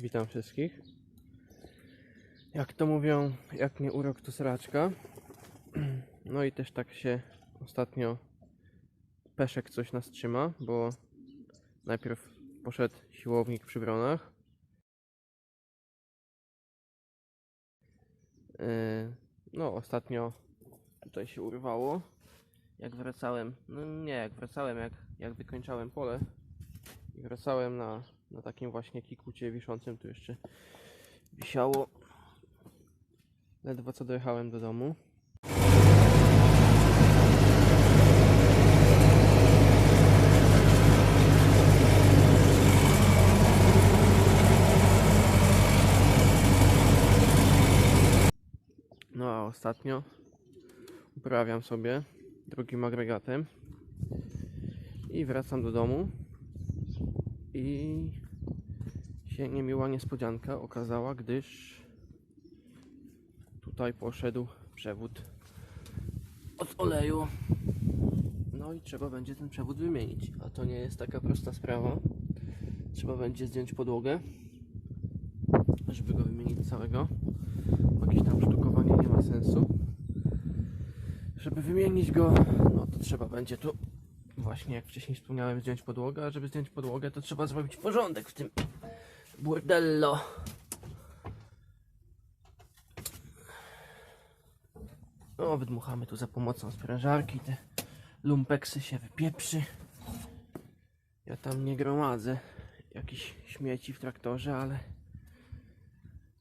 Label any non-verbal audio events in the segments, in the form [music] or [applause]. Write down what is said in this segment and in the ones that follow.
Witam wszystkich. Jak to mówią, jak nie urok to sraczka. [clears throat] No i też tak się ostatnio Peszek coś nas trzyma, bo najpierw poszedł siłownik przy Bronach. Yy, No, ostatnio tutaj się urwało. Jak wracałem, no nie, jak wracałem, jak, jak wykończałem pole i wracałem na, na takim właśnie kikucie wiszącym, tu jeszcze wisiało. Ledwo co dojechałem do domu. No a ostatnio uprawiam sobie drugim agregatem i wracam do domu i się niemiła niespodzianka okazała, gdyż tutaj poszedł przewód od oleju. No i trzeba będzie ten przewód wymienić, a to nie jest taka prosta sprawa. Trzeba będzie zdjąć podłogę, żeby go wymienić całego. Jakieś tam sztukowanie nie ma sensu. Żeby wymienić go, no to trzeba będzie tu właśnie jak wcześniej wspomniałem zdjąć podłogę, a żeby zdjąć podłogę to trzeba zrobić porządek w tym burdello. No, wydmuchamy tu za pomocą sprężarki, te lumpeksy się wypieprzy. Ja tam nie gromadzę jakichś śmieci w traktorze, ale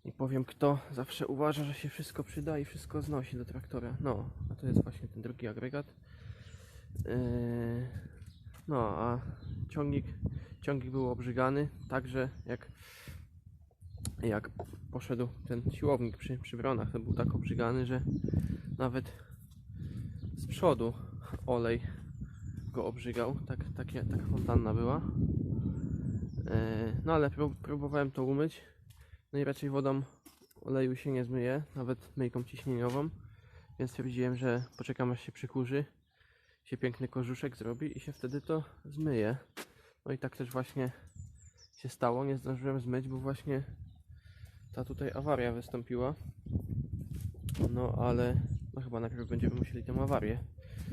nie powiem kto zawsze uważa, że się wszystko przyda i wszystko znosi do traktora. No, a to jest właśnie ten drugi agregat. Yy, No, a ciągnik, ciągnik był obrzygany, także jak, jak poszedł ten siłownik przy, przy bronach, to był tak obrzygany, że nawet z przodu olej go obrzygał, tak, takie, taka fontanna była. Yy, No ale prób, próbowałem to umyć, no i raczej wodą oleju się nie zmyje, nawet myjką ciśnieniową, więc stwierdziłem, że poczekam aż się przykurzy się piękny korzuszek zrobi i się wtedy to zmyje. No i tak też właśnie się stało. Nie zdążyłem zmyć, bo właśnie ta tutaj awaria wystąpiła. No ale no chyba najpierw będziemy musieli tę awarię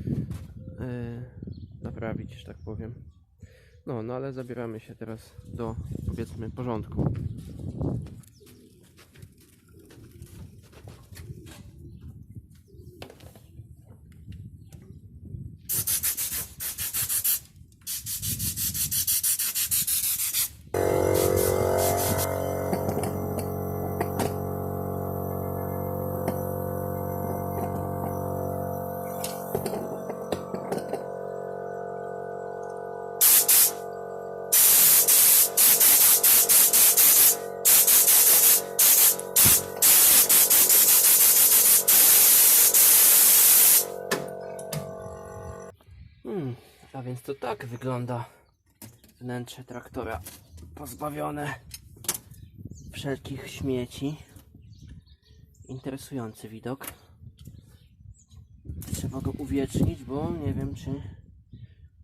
yy, naprawić, że tak powiem. No, no ale zabieramy się teraz do powiedzmy porządku. Więc to tak wygląda wnętrze traktora pozbawione wszelkich śmieci. Interesujący widok. Trzeba go uwiecznić, bo nie wiem czy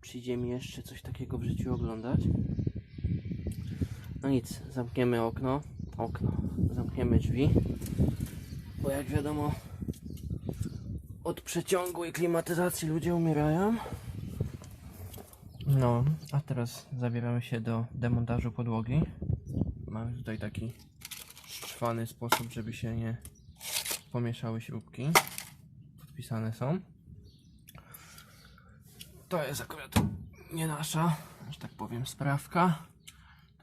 przyjdzie mi jeszcze coś takiego w życiu oglądać. No nic, zamkniemy okno, okno, zamkniemy drzwi, bo jak wiadomo od przeciągu i klimatyzacji ludzie umierają. No, a teraz zabieramy się do demontażu podłogi. Mamy tutaj taki szczwany sposób, żeby się nie pomieszały śrubki. Podpisane są. To jest akurat nie nasza, że tak powiem, sprawka.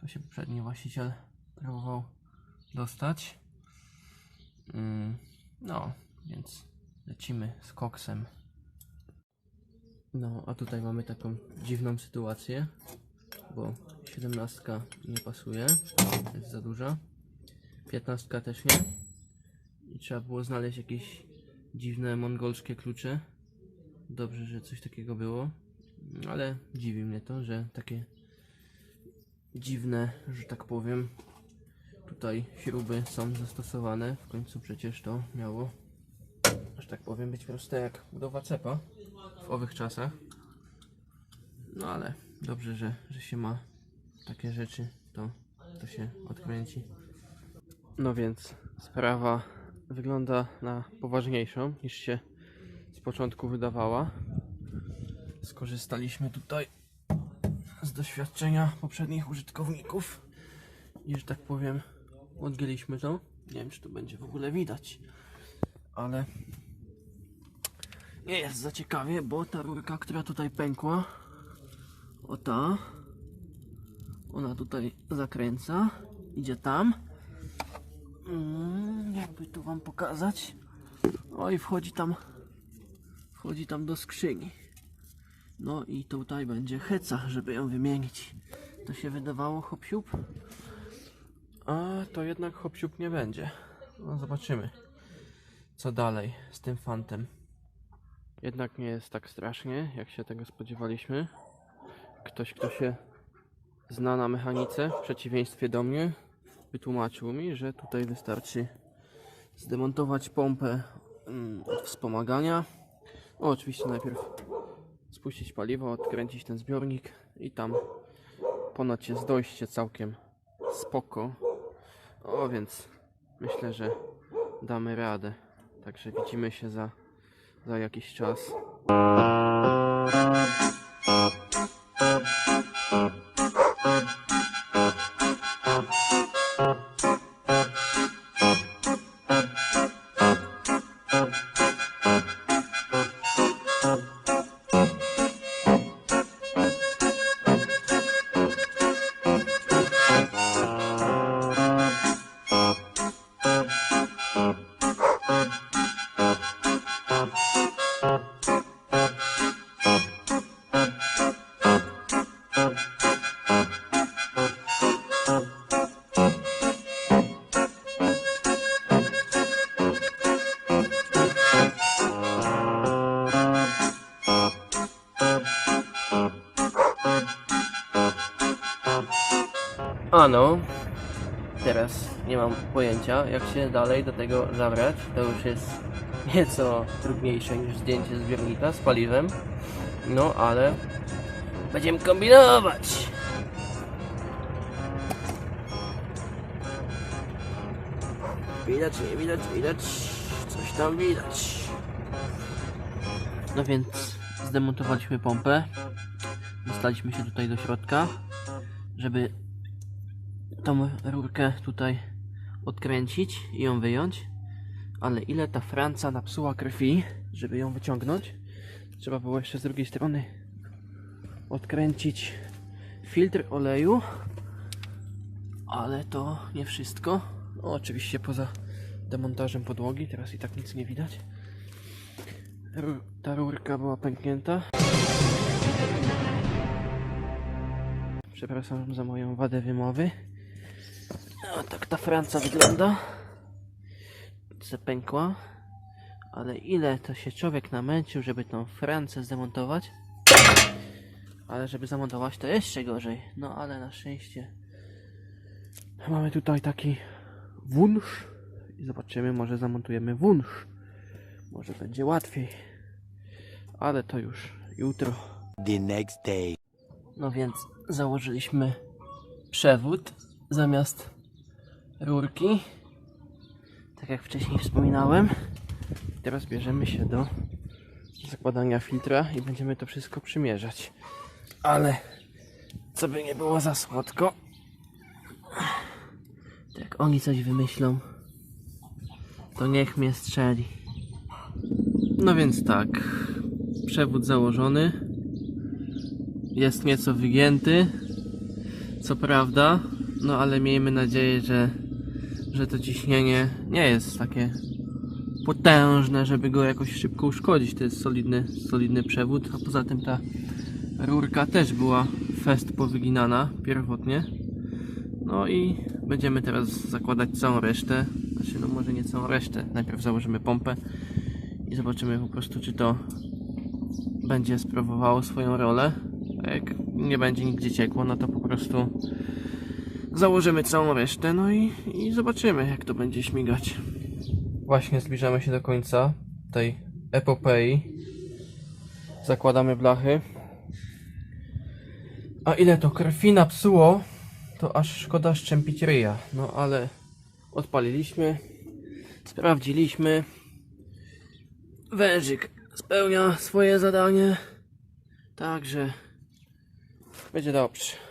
To się poprzedni właściciel próbował dostać. Mm, no, więc lecimy z koksem. No, a tutaj mamy taką dziwną sytuację, bo 17 nie pasuje, jest za duża. 15 też nie. I trzeba było znaleźć jakieś dziwne mongolskie klucze. Dobrze, że coś takiego było, ale dziwi mnie to, że takie dziwne, że tak powiem, tutaj śruby są zastosowane. W końcu przecież to miało, że tak powiem, być proste jak budowa cepa w owych czasach. No ale dobrze, że, że się ma takie rzeczy, to to się odkręci. No więc sprawa wygląda na poważniejszą niż się z początku wydawała. Skorzystaliśmy tutaj z doświadczenia poprzednich użytkowników i że tak powiem odgięliśmy to. Nie wiem czy to będzie w ogóle widać, ale nie jest za ciekawie, bo ta rurka, która tutaj pękła, o ta, ona tutaj zakręca, idzie tam. Mm, jakby tu wam pokazać. O i wchodzi tam, wchodzi tam do skrzyni. No i tutaj będzie heca, żeby ją wymienić. To się wydawało hop siup, a to jednak hop siup nie będzie. No zobaczymy, co dalej z tym fantem. Jednak nie jest tak strasznie, jak się tego spodziewaliśmy. Ktoś, kto się zna na mechanice, w przeciwieństwie do mnie, wytłumaczył mi, że tutaj wystarczy zdemontować pompę mm, od wspomagania. No, oczywiście najpierw spuścić paliwo, odkręcić ten zbiornik i tam ponoć jest dojście całkiem spoko. O, więc myślę, że damy radę. Także widzimy się za, za jakiś czas. Ano, teraz nie mam pojęcia, jak się dalej do tego zabrać. To już jest nieco trudniejsze niż zdjęcie zbiornika z paliwem. No, ale będziemy kombinować. Widać, nie widać, widać. Coś tam widać. No więc zdemontowaliśmy pompę. Dostaliśmy się tutaj do środka, żeby tą rurkę tutaj odkręcić i ją wyjąć. Ale ile ta Franca napsuła krwi, żeby ją wyciągnąć. Trzeba było jeszcze z drugiej strony odkręcić filtr oleju. Ale to nie wszystko. No, oczywiście poza demontażem podłogi, teraz i tak nic nie widać. Ru- ta rurka była pęknięta. Przepraszam za moją wadę wymowy. No, tak ta Franca wygląda. Zapękła. Ale ile to się człowiek namęczył, żeby tą Francę zdemontować. Ale żeby zamontować to jeszcze gorzej. No ale na szczęście mamy tutaj taki wunsz. I zobaczymy, może zamontujemy wunsz. Może będzie łatwiej. Ale to już jutro. the next day. No więc założyliśmy przewód zamiast rurki. Tak jak wcześniej wspominałem. Teraz bierzemy się do zakładania filtra i będziemy to wszystko przymierzać. Ale co by nie było za słodko. Jak oni coś wymyślą, to niech mnie strzeli. No więc tak, przewód założony jest nieco wygięty, co prawda, no ale miejmy nadzieję, że, że to ciśnienie nie jest takie potężne, żeby go jakoś szybko uszkodzić. To jest solidny, solidny przewód, a poza tym ta rurka też była fest powyginana pierwotnie. No i będziemy teraz zakładać całą resztę, znaczy no może nie całą resztę, najpierw założymy pompę i zobaczymy po prostu czy to będzie sprawowało swoją rolę. A jak nie będzie nigdzie ciekło, no to po prostu założymy całą resztę, no i, i zobaczymy, jak to będzie śmigać. Właśnie zbliżamy się do końca tej epopei. Zakładamy blachy. A ile to krwi napsuło to aż szkoda szczępić ryja. No ale odpaliliśmy, sprawdziliśmy. Wężyk spełnia swoje zadanie. Także będzie dobrze.